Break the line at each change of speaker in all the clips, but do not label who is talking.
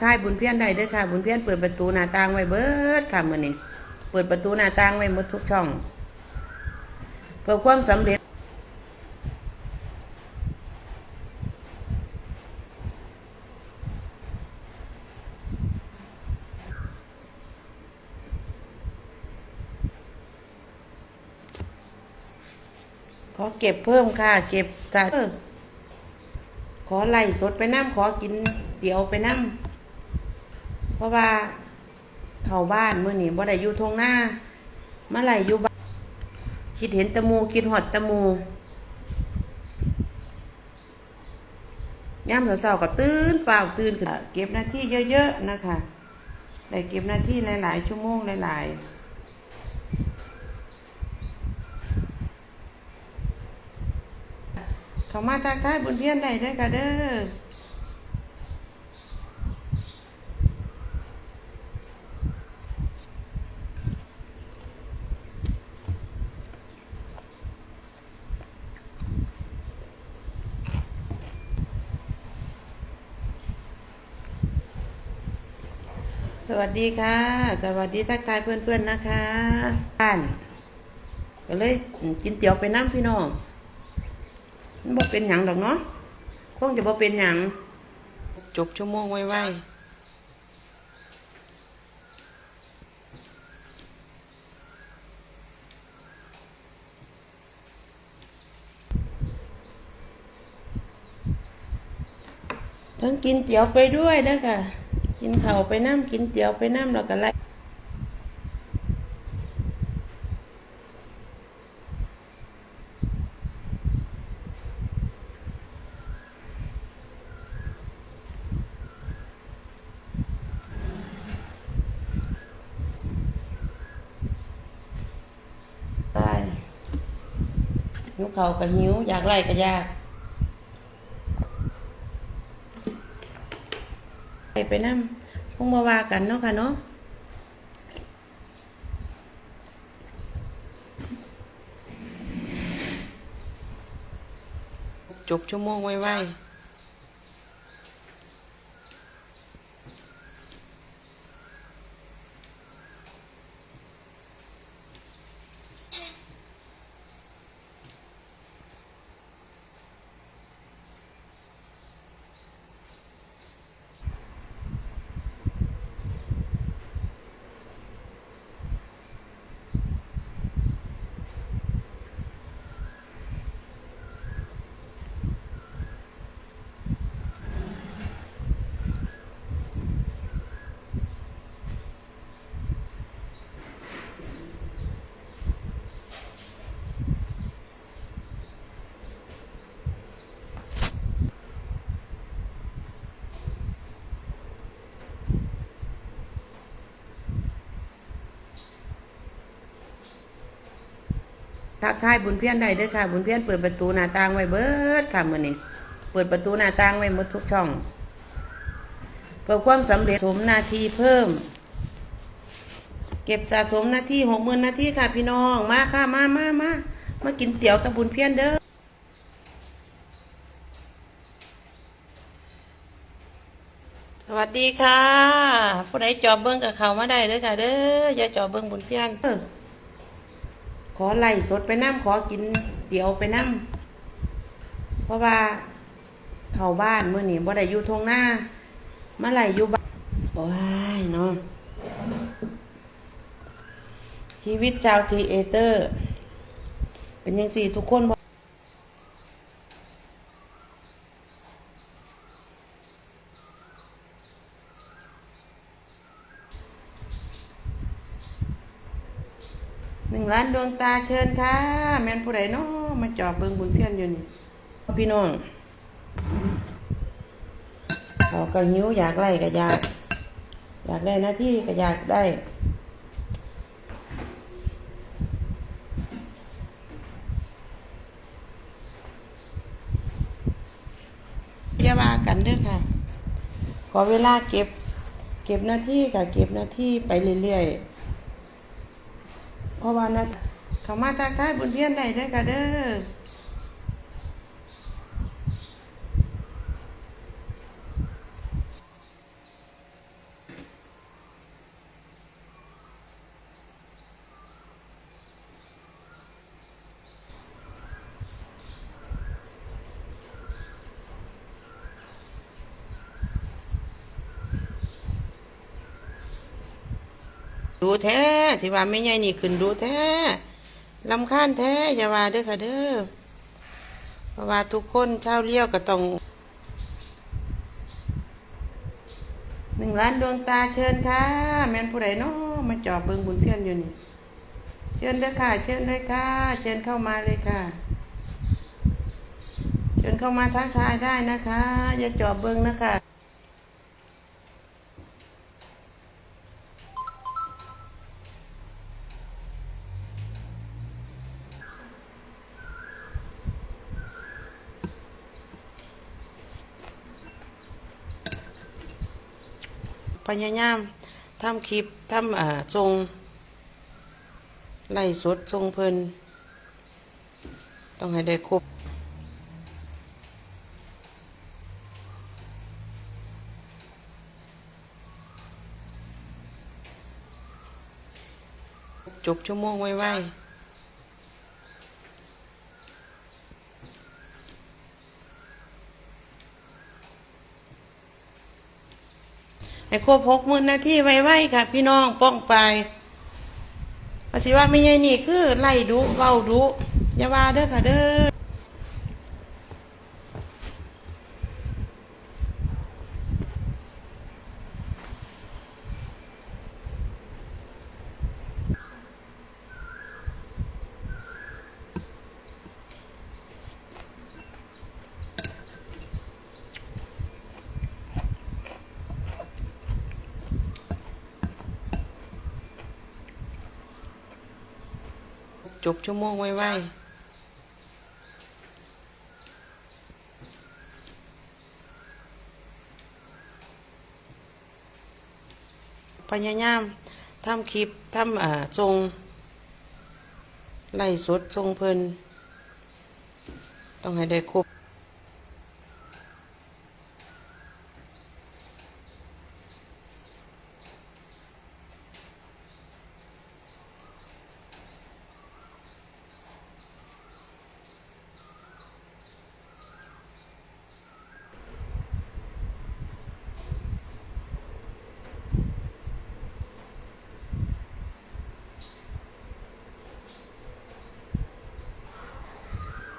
ค่ายบุญเพียนได้ด้อค่ะ บุญเพียนเปิดประตูหน้าต่างไว้เบิดค่ะมือนี้เปิดประตูหน้าต่างไว้หมดทุกช่อง เพื่อความสำเร็จขอเก็บเพิ่มค่ะ เก็บจากเออขอไล่สดไปน้ำขอกินเดี๋ยวไปน้ำ เพราะว่าเขาบ้านเมื่อนี้บ่ได้อยู่ทงหน้าเมาไล่อยู่บ้านคิดเห็นตะมูคิดหอดตะมูย่ำเสาๆก็ตื่นฝ่าตื่นขึ้นเก็บหน้าที่เยอะๆนะคะได้เก็บหน้าที่หลายๆชั่วโมงหลายๆเขามาตาก้าบุญเพียนได้ด้อค่ะเด้อ สวัสดีค่ะ สวัสดีทักทายเพื่อนๆนะคะบ้านก็เลยกินเตี๋ยวไปน้ำพี่น้องมันบ่เป็นหยังดอกเนาะคงจะบ่เป็นหยังจบชั่วโมงไวๆทั้งกินเตี๋ยวไปด้วยนะค่ะ กินข้าไปน้ำกินเตี๋ยวไปน้ำแล้วก็ไล่ไปหิวข้าวก็หิว อยากไล่ก็ยากไปไปนั่ง งมาว่ากันเนาะค่ะเนาะจบชั่วโมงไว้ ทักทายบุญเพียนได้ด้อค่ะ บุญเพียนเปิดประตูหน้าต่างไว้เบิดค่ะมือนี้เปิดประตูหน้าต่างไว้หมดทุกช่องเพื่อความสำเร็จสมนาทีเพิ่ม เก็บสะสมนาทีหกหมื่นนาทีค่ะ พี่น้องมาค่ะมามามามากินเตี๋ยวกับบุญเพียนเด้อสวัสดีค่ะ ผู้ใดจอบเบิ้งกับเขามาได้เด้อค่ะเด้ออย่าจอบเบิ้งบุญเพียนเด้อ ขอไล่สดไปน้ำขอกินเดี๋ยวไปน้ำเพราะว่าเข้าบ้านเมื่อนี้บ่ได้อยู่ทงหน้าเมื่อไล่อยู่บ้านโอ้ยเนาะชีวิตชาวครีเอเตอร์ เป็นยังสี่ทุกคน หนึ่งล้านดวงตาเชิญค่ะ แมนผู้ใดเนาะมาจอบเบิงบุญเพียนอยู่นี่ พี่น้องเขาก็หิวอยากไล่ก็อยาก อยากได้หน้าที่ก็อยากได้ยาว่ากันเด้อค่ะ ขอเวลาเก็บ เก็บหน้าที่ค่ะ เก็บหน้าที่ไปเรื่อยๆ เพราะว่านะเขามาตาก้ายบุญเพียนได้เด้อค่ะเด้อ ดูแท้ที่ว่าไม่ใหญ่นี่ขึ้นดูแท้ลำคาญแท้อย่าว่าเด้อค่ะเด้อเพราะว่าทุกคนเช่าเลี้ยวก็ต้องหนึ่งล้านดวงตาเชิญค่ะ แม่นผู้ใดเนาะมาจอบเบิงบุญเพียนอยู่นี่ เชิญเด้อค่ะ เชิญเลยค่ะ เชิญเข้ามาเลยค่ะ เชิญเข้ามาทักทายได้นะคะ อย่าจอบเบิงนะคะ พยายามทำคลิปทำอ่าทรงไล่สดทรงเพลินต้องให้ได้ครบจบชั่วโมงไวๆ ให้ครบหกหมื่นนาทีไวๆค่ะ พี่น้องป้องไปภาษีว่าไม่ใช่นี่คือไล่ดุเว้าดุอย่าว่าเด้อค่ะเด้อ บชั่วโมงไวๆพยายามทำคลิปทำอ่าทรงไล่สดทรงเพลินต้องให้ได้ครบ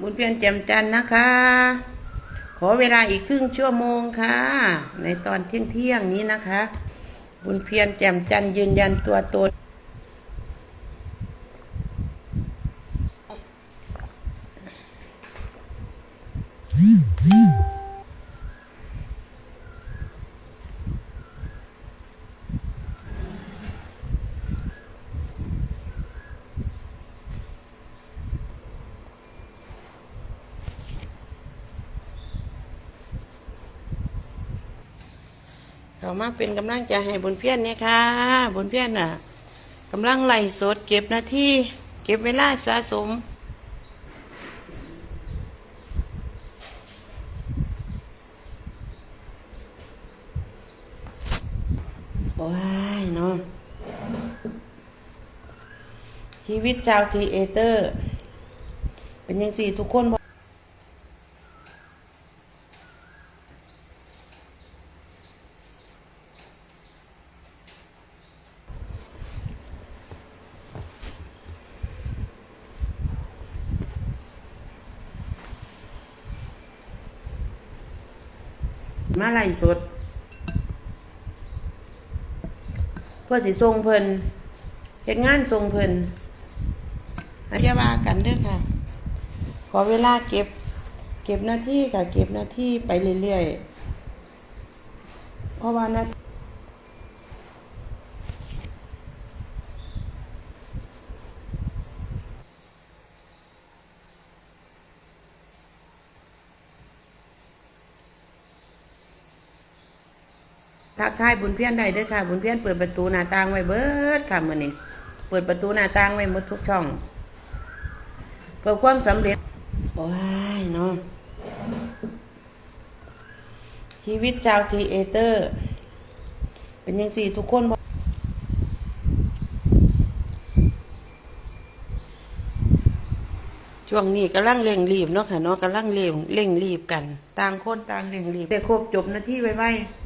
บุญเพียรแจ่มจันทร์นะคะ ขอเวลาอีกครึ่งชั่วโมงค่ะ ในตอนเที่ยงเที่ยงนี้นะคะ บุญเพียรแจ่มจันทร์ยืนยันตัวตน เขามาเป็นกำลังใจให้บุญเพียรเนี่ยค่ะบุญเพียรน่ะกำลังไล่สดเก็บนาที่เก็บเวลาสะสมโอ้ยเนาะชีวิตชาวครีเอเตอร์ เป็นยังสี่ทุกคน มาไล่สด เพื่อสิทรงเพิ่นเห็ดงานทรงเพิ่นอย่าว่ากันเด้อค่ะ ขอเวลาเก็บ เก็บหน้าที่ค่ะ เก็บหน้าที่ไปเรื่อยๆเพราะว่าหน้า ทักทายบุญเพียรได้เด้อค่ะ บุญเพียรเปิดประตูหน้าต่างไว้เบิดค่ะมือนี้เปิดประตูหน้าต่างไว้หมดทุกช่องเพื่อความสำเร็จโอ้ยเนาะชีวิตชาวครีเอเตอร์ เป็นยังสี่ทุกคนบ่ช่วงนี้กำลังเร่งรีบเนาะค่ะเนาะกำลังเร่งเร่งรีบกัน ต่างคนต่างเร่งรีบได้ครบจบหน้าที่ไวๆ